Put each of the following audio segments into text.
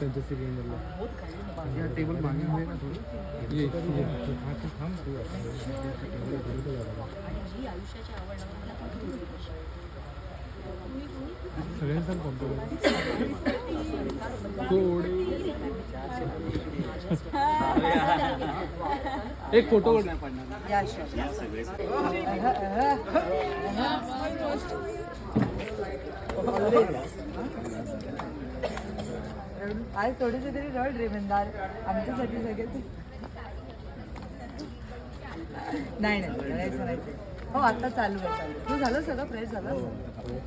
त्यांच्या सिलेंडरला या टेबल मागे आहे ना थोडं ये ये हा तू थांब तू सगळ्यांचा कोणतं थोडे एक फोटो या sure. आज थोडेसे तरी रड रे मंदार आमच्यासाठी सगळे नाही नाही हो आता चालू आहे चालू तू झालं सगळं फ्रेश झालं.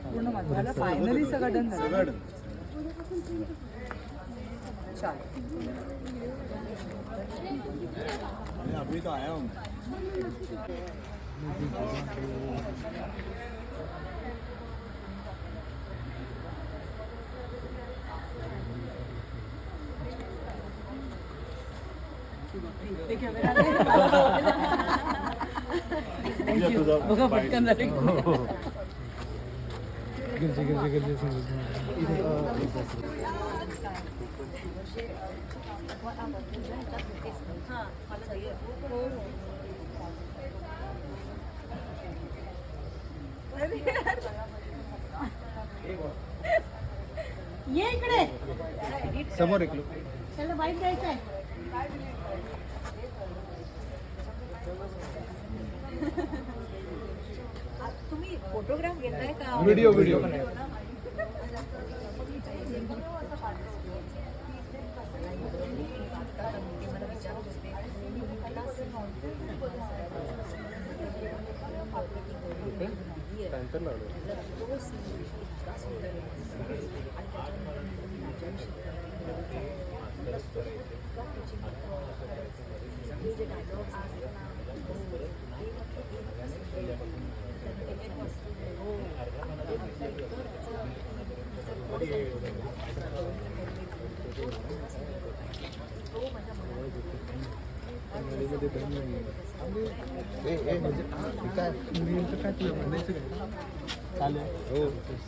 पूर्ण माझं झालं. फायनली सगळं डन झालं. चाल. अभी तो आया हूँ बघा पटकन झाले गिरजे गिरजे गिरजे ये इकडे. समोर एक लोक त्याला बाईक द्यायचं आहे तुम्ही फोटोग्राफ घेताय का व्हिडिओ व्हिडिओ पॅन्टर लावलं मध्ये दम नाहीये. ए, ए, म्हणजे हे काय मुलींचं काय तुला म्हणायचं काय चालेल हो थँक्स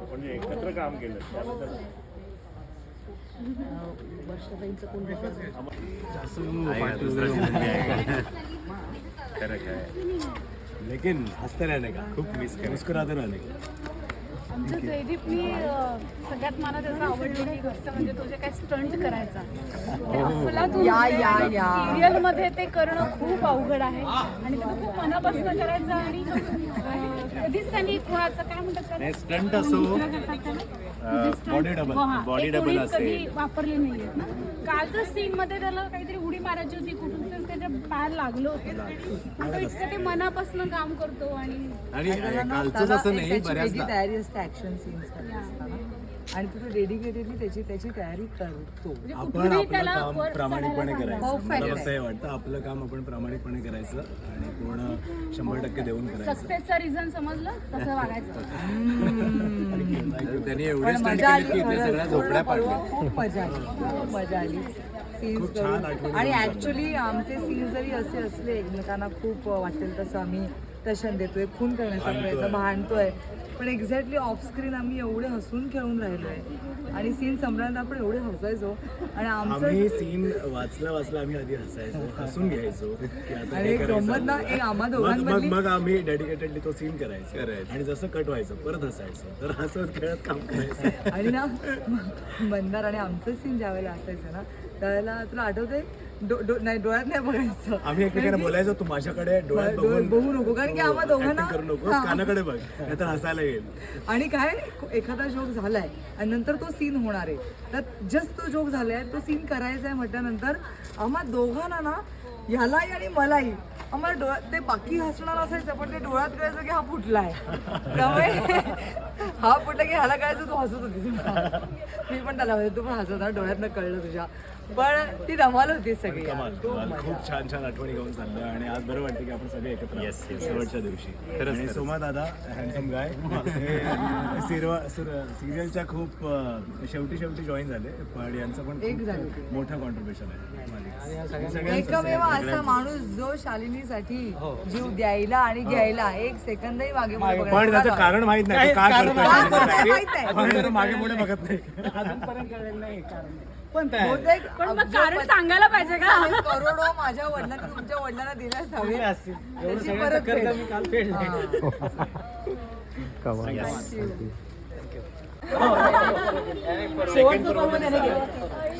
म्हणजे एकत्र काम केलं त्याबद्दल खरं काय लेकिन हंसते रहने का खूप मिस कर। मुस्कुराते रहने का। आमचं जयदीपनी सगळ्यात मला त्याचं आवडलेली गोष्ट म्हणजे तो जे काय स्टंट करायचा ते अफलातून या, या, या. सिरियलमध्ये ते करणं खूप अवघड आहे. आणि ते खूप मनापासून करायचं आणि कधीच त्यांनी कोणाचं काय म्हणतात stunt असो, दुसरं करतात त्याला? अं, म्हणजे stunt- body double, हो, हा, body ते double कोणीच कधी असेल. वापरले नाहीये ना? कालच्या सीन मध्ये त्याला काहीतरी उडी मारायची होती कुठून तर त्याच्या पाय लागलं होतं. आणि तो इतकं ते मनापासून काम करतो आणि आणि कालचंच त्याला असं नाही बऱ्याचदा. तयारी असते ऍक्शन सीन्स असताना. आणि तो डेडिकेटेडली त्याची त्याची तयारी करतो. म्हणजे आपण कुठूनही आपलं त्याला काम वर प्रामाणिकपणे चढायला करायचं. मला आहे. हे वाटतं आपलं काम आपण प्रामाणिकपणे करायचं आणि पूर्ण शंभर टक्के देऊन करायचं. सक्सेसचा रिझन समजलं तसं वागायचं. त्यांनी एवढे पण मजा आली. खरंच. सगळ्या पूर्ण झोपड्या परवा पाडल्या खूप मजा आली. खूप मजा आली. सीन्स खूप छान आठवणी आणि ऍक्च्युली आमचे सीन जरी असे असले एकमेकांना खूप वाटेल तसं आम्ही टशन देतोय खून करण्याचा प्रयत्न भांडतोय. पण एक्झॅक्टली ऑफस्क्रीन आम्ही एवढे हसून खेळून राहिलोय. आणि सीन संपल्यानंतर आपण एवढे हसायचो. आणि आमचं आम्ही सीन वाचला वाचला आम्ही आधी हसायचो हसून घ्यायचो. आणि हे एक गंमत ना, एक आम्हा मग- मग आम्ही डेडिकेटेडली तो सीन करायचो. आणि जसं कट व्हायचं परत हसायचं. तर हसत खेळत काम करायचं. आणि ना मंदार आणि आमचं सीन ज्या वेळेला असायचं ना त्यावेळेला तुला आठवतंय? डो- डो- नाही डोळ्यात नाही बघायचं. आम्ही एकमेकांना बोलायचो तू माझ्याकडे डोळ्यात बघून बघू नको कारण की आम्हा दोघांना acting करू नकोस कानाकडे बघ नाहीतर हसायला येईल. आणि काय एखादा जोक झालाय आणि नंतर तो सीन होणार आहे. तर जस्ट तो जोक झालाय तो सीन करायचा आहे म्हटल्यानंतर आम्हा दोघांना ना ह्यालाही आणि मलाही. आम्हाला डोळ्यात ते बाकी हसणार असायचं पण ते डोळ्यात कळायचं की हा फुटलाय. त्यामुळे हा फुटला की ह्याला कळायचं तू हसत होती मी पण त्याला तू पण हसत होता डोळ्यातनं कळलं तुझ्या. पण ती धमाल होती सगळी. खूप छान छान आठवणी घेऊन चाललं आणि आज बरं वाटतं की आपण सगळे एकत्र आहोत शेवटच्या दिवशी. आणि सोमा दादा हँडसम गाय सिरियलच्या खूप शेवटी शेवटी जॉईन झाले पण यांचं पण एक. मोठं कॉन्ट्रीब्युशन आहे. सगळ्यांचं- एकमेव असा माणूस जो शालिनीसाठी जीव द्यायला आणि घ्यायला एक सेकंदही मागे पुढे बघणार पण त्याचं नाही. कारण माहीत नाही. तो का. माहीत नाही. पण तो मागे पुढे बघत नाही. बहुतेक पण मग अब्ज कारण सांगायला पाहिजे का? करोडो माझ्या वडिलांनी तुमच्या वडिलांना दिल्याच हवे त्याची परतफेड. हा. शेवटचं पर्व त्याने केलं.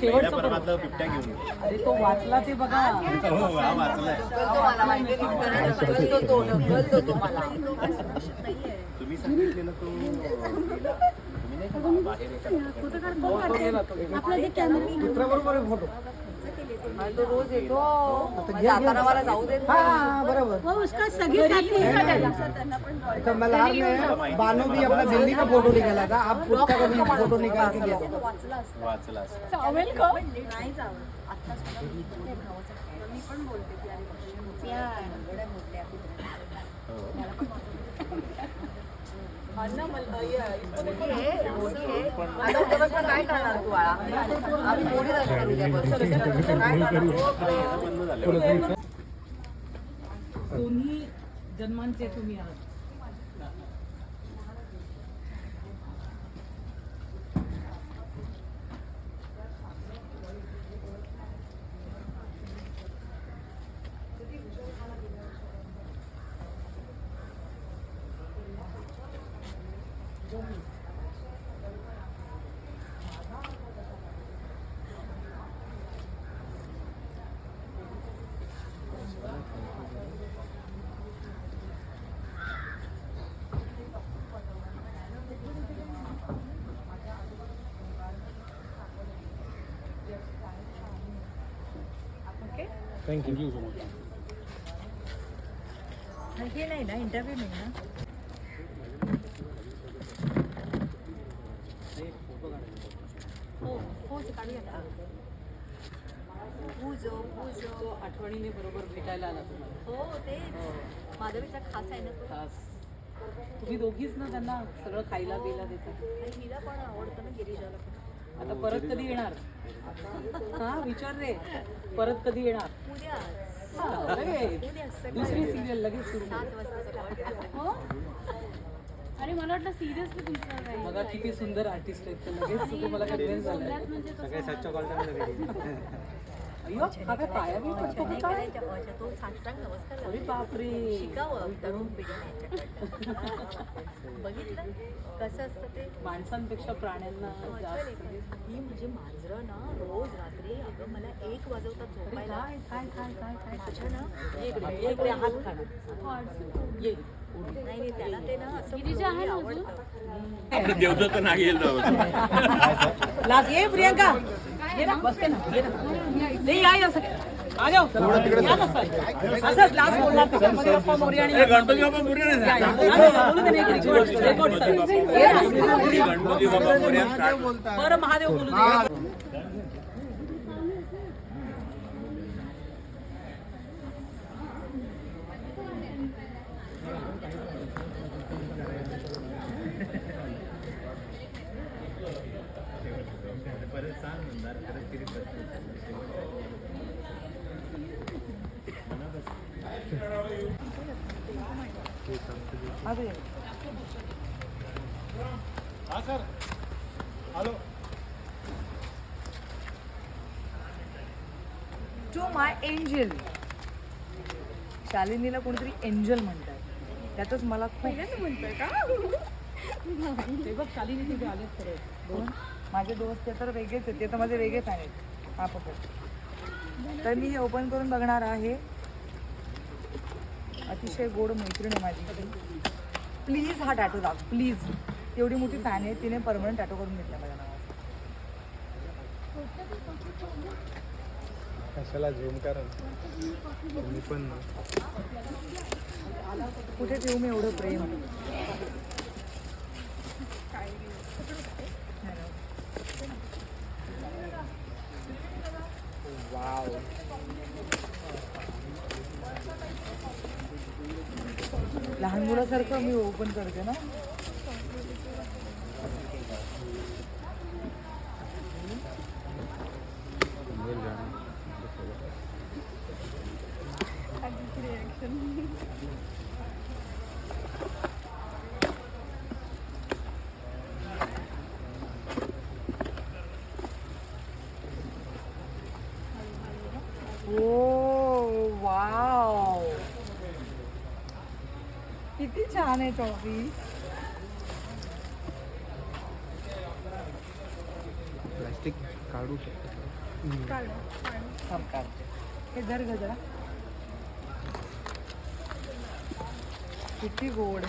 शेवटचं पर्व. बिबट्या घेऊन ये. अरे तो वाचला ते बघा हो, हा वाचलाय. ढकलतो मला माहिती आहे. ढकलतो तो तुम्ही सांगितलेलं तो आणि तो रोज येतो. जाताना मला जाऊ देत. हो तो मल्हार में बानो भी अपना दिल्ली का फोटो निकाला था आप कुत्ता का भी फोटो निकाल के वाचला असं. चावेल का? आता बाळा कोणी जन्मांचे तुम्ही आहात काय करणार दोन्ही जन्मांचे तुम्ही आहात हे नाही ना इंटरव्ह्यू नाही ना तो आठवणीने बरोबर भेटायला आला तुम्हाला. हो तेच. माधवीचा खास आहे ना तो. खास. तुम्ही दोघीच ना त्यांना सगळं खायला बिला देता? आणि हिला पण आवडतं ना गिरिजाला पण. आता परत कधी येणार? हा विचार रे. परत कधी येणार? उद्या. हा, दुसरी सिरियल लगेच सुरू. हो? आणि मला वाटलं सिरियसली तुमचं बघा किती सुंदर आर्टिस्ट आहेत ते. लगेच तुम्ही मला कन्व्हिन्स झालं म्हणजे अय्यो हा काय पाया बी पडतो का काय? त्या भाषा तो साष्टांग नमस्कार अरे. बापरे. शिकावं. तरुण पिढीने याच्याकडनं. बघितलं? कसं असतं ते? माणसांपेक्षा प्राण्यांना जास्त. ही म्हणजे मांजरं ना रोज रात्री. अगं मला एक वाजवतात झोपायला. काय काय काय काय काय? माझ्या ना ये इकडे ये इकडे हात खाणार ये. नाही नाही त्याला ते ना लाज ये प्रियंका ये ना बसते ना ये ना नाही. आई या सगळे गणपती बोलू दे बरं महादेव बोलू टू माय एंजल शालिनीला कोणीतरी एंजल म्हणतात त्यातच मला खूप म्हणतोय का? बघ शालिनी तिथे आलेच खरं माझे दोस्त ते तर वेगळेच आहेत ते तर माझे वेगळे फॅन आहेत. हा पकड. तर मी हे ओपन करून बघणार आहे. अतिशय गोड मैत्रीण आहे माझी. प्लीज हा टॅटो दाख प्लीज एवढी मोठी फॅन आहे तिने परमनंट टॅटो करून घेतला माझ्या नावाचा कशाला झूम करा तुम्ही पण कुठे ठेवू मी एवढं प्रेम? लहान मुलासारखं मी ओपन करते ना? छान आहे टॉफी प्लास्टिक काढू शकतो हे जरा. किती गोड.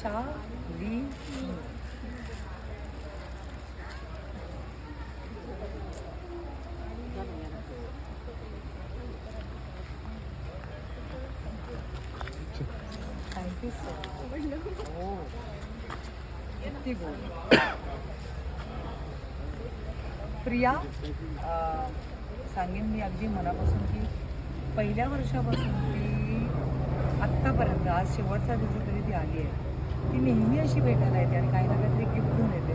शा ली थँक्यू सर हो किती गोड. प्रिया सांगेन मी अगदी मनापासून की पहिल्या वर्षापासून ती आत्तापर्यंत आज शेवटचा दिवस तरी ती आली आहे. ती नेहमी अशी भेटायला येते आणि काही ना काहीतरी गिफ्ट घेऊन येते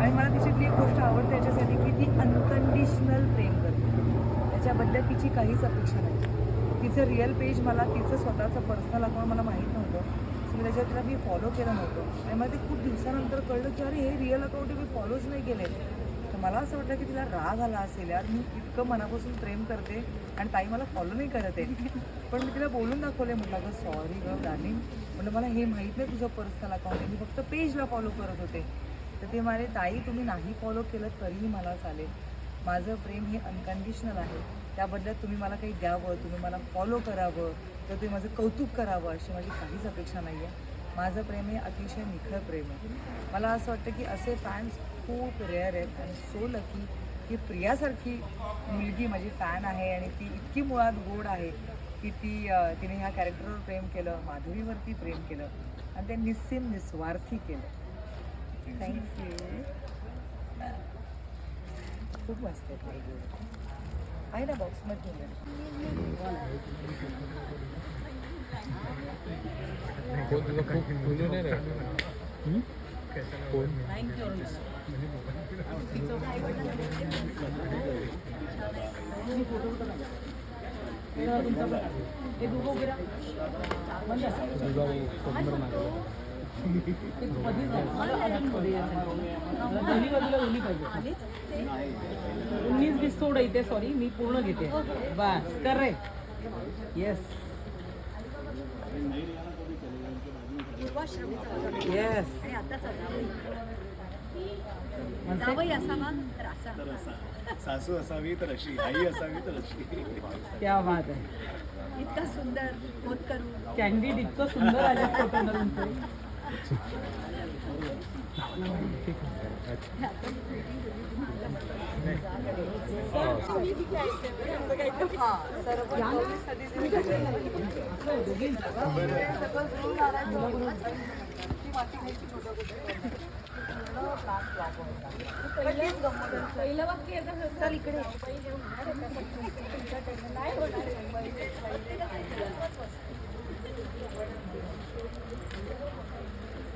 आणि मला तिच्यातली एक गोष्ट आवडते याच्यासाठी की ती अनकंडिशनल प्रेम करते. त्याच्याबद्दल तिची काहीच अपेक्षा नाही. तिचं रिअल पेज मला तिचं स्वतःचं पर्सनल अकाउंट मला माहीत नव्हतं. सो मी त्याच्यात तिला मी फॉलो केलं नव्हतं. आणि मला ते खूप दिवसानंतर कळलं की अरे हे रिअल अकाउंट मी फॉलोच नाही केले. तर मला असं वाटलं की तिला राग आला असेल यार मी इतकं मनापासून प्रेम करते आणि ताई मला फॉलो नाही करत आहे. पण मी तिला बोलून दाखवले म्हटलं अगं सॉरी गं डार्लिंग म्हटलं मला हे माहीत नाही तुझं पर्सनल अकाउंट आहे. मी फक्त पेजला फॉलो करत होते. तर ते म्हणाले ताई तुम्ही नाही फॉलो केलं तरीही मला चालेल. माझं प्रेम हे अनकंडिशनल आहे. त्याबद्दल तुम्ही मला काही द्यावं तुम्ही मला फॉलो करावं. तर तुम्ही माझं कौतुक करावं अशी माझी काहीच अपेक्षा नाही आहे. माझं प्रेम हे अतिशय निखळ प्रेम आहे. मला असं वाटतं की असे फॅन्स खूप रेअर आहेत आणि सो लकी की प्रियासारखी मुलगी माझी फॅन आहे आणि ती इतकी मुळात गोड आहे की ती तिने ह्या कॅरेक्टरवर प्रेम केलं माधुरीवरती प्रेम केलं आणि ते निस्सीम निस्वार्थी केलं. थँक्यू खूप मस्त आहे. आहे ना बॉक्समध्ये कोण तुझं खूप बोलू नाही रे कोण हे दोघं उभे राहा. बंद असा. तुझा शंभर मागे ते उन्नीच दिसतो थोडं इथे सॉरी मी पूर्ण घेते बस कर रे येस होता येस सासू असावी तर अशी आई असावी तर अशी. क्या बात आहे. इतका सुंदर बोध करू कॅन्डिड इतकं सुंदर आले फोटो मधून ते. पहिलं वाक्य येतं चल इकडे पहिले होणार आहे का नाही होणार आहे.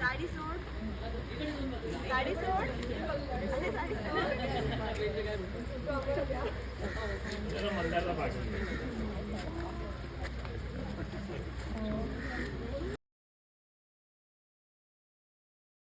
साडी सोड. साडी सोड. अरे साडी सोड.